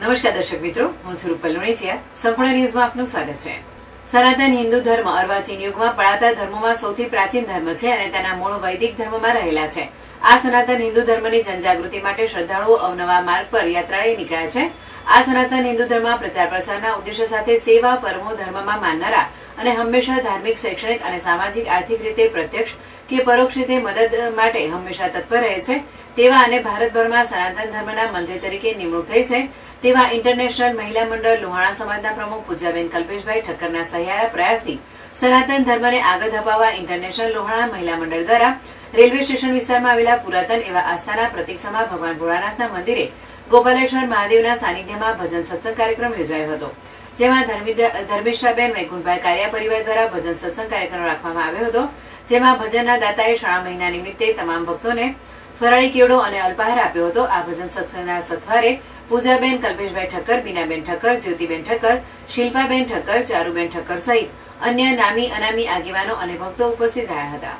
નમસ્કાર દર્શક મિત્રો, હું છું રૂપલ સંપૂર્ણ ન્યૂઝમાં આપનું સ્વાગત છે. સનાતન હિન્દુ ધર્મ અર્વાચીન યુગમાં પળાતા ધર્મોમાં સૌથી પ્રાચીન ધર્મ છે અને તેના મૂળ વૈદિક ધર્મમાં રહેલા છે. આ સનાતન હિન્દુ ધર્મની જનજાગૃતિ માટે શ્રદ્ધાળુઓ અવનવા માર્ગ પર યાત્રાએ નીકળ્યા છે. આ સનાતન હિન્દુ ધર્મ પ્રચાર પ્રસારના ઉદ્દેશ્ય સાથે સેવા પરમો ધર્મમાં માનનારા અને હંમેશા ધાર્મિક, શૈક્ષણિક અને સામાજિક, આર્થિક રીતે પ્રત્યક્ષ કે પરોક્ષ રીતે મદદ માટે હંમેશા તત્પર રહે છે. તેવા અને ભારતભરમાં સનાતન ધર્મના મંત્રી તરીકે નિમણૂક થઈ છે. તેવા ઇન્ટરનેશનલ મહિલા મંડળ લોહાણા સમાજના પ્રમુખ પૂજાબેન કલ્પેશભાઈ ઠક્કરના સહિયારા પ્રયાસથી સનાતન ધર્મને આગળ ધપાવવા ઇન્ટરનેશનલ લોહાણા મહિલા મંડળ દ્વારા રેલવે સ્ટેશન વિસ્તારમાં આવેલા પુરાતન એવા આસ્થાના પ્રતિક ભગવાન ભોળાનાથના મંદિરે ગોપાલેશ્વર મહાદેવના સાનિધ્યમાં ભજન સત્સંગ કાર્યક્રમ યોજાયો હતો, જેમાં ધર્મિ- ધર્મિષ્ઠાબેન વૈકુંઠભાઈ કારિયા પરિવાર દ્વારા ભજન સત્સંગ કાર્યક્રમ રાખવામાં આવ્યો હતો, જેમાં ભજનના દાતાએ શાળા મહિના નિમિત્તે તમામ ભક્તોને ફરાળી કેવડો અને અલ્પાહાર આપ્યો હતો. આ ભજન સત્સંગના સથવારે પૂજાબેન, કલ્પેશભાઈ ઠક્કર, બીનાબેન ઠક્કર, જ્યોતિબેન ઠક્કર, શિલ્પાબેન ઠક્કર, ચારુબેન ઠક્કર સહિત અન્ય નામી અનામી આગેવાનો અને ભક્તો ઉપસ્થિત રહ્યા હતા.